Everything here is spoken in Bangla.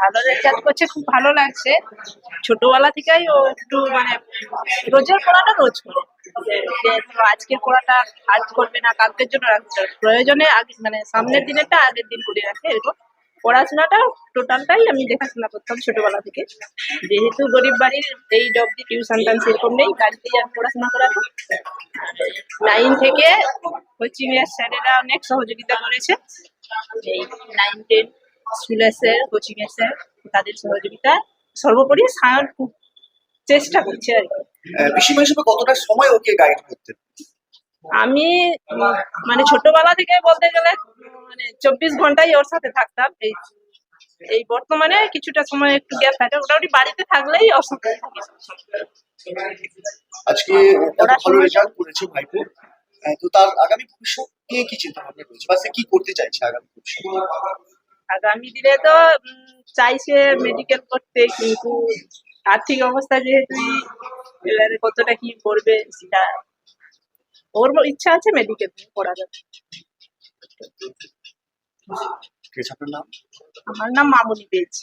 ভালো রেজাল্ট করছে, খুব ভালো লাগছে। ছোটবেলা থেকেই ও একটু মানে রোজের পড়াটা রোজ করে। আজকের পড়াটা আজ করবে না, কালকের জন্য রাখতে প্রয়োজনে আগে মানে সামনের দিনেরটা আগের দিন করে রাখে এরকম। পড়াশোনাটা টোটালটাই আমি দেখাশোনা করতাম ছোটবেলা থেকে। যেহেতু গরিব বাড়ির এই অব্দি টিউশন টান সেরকম নেই, বাড়িতেই আমি পড়াশোনা করাতো নাইন থেকে কোচিং এর স্যারেরা অনেক সহযোগিতা করেছে। এই নাইন টেন স্কুলের স্যার কোচিং এর স্যার তাদের সহযোগিতা সর্বোপরি সায়ন খুব চেষ্টা করছে আর কি। পিসিমা হিসেবে কতটা সময় ওকে গাইড করতেন আমি মানে ছোটবেলা থেকে বলতে গেলে মানে চব্বিশ ঘন্টাই ওর সাথে থাকতাম। এই এই বর্তমানে কিছুটা সময় একটু গ্যাপ থাকে। মোটামুটি বাড়িতে থাকলেই ওর সাথে আজকে ভালো রেজাল্ট করেছে ভাইপো। তো তার আগামী ভবিষ্যৎ নিয়ে কি চিন্তা ভাবনা করেছে বা সে কি করতে চাইছে আগামী ভবিষ্যৎ? আগামী দিনে তো চাইছে মেডিকেল করতে কিন্তু আর্থিক অবস্থা যেহেতু কতটা কি করবে সেটা ওর ইচ্ছা আছে মেডিকেল পড়ার আমার নাম মামনি পেয়েছি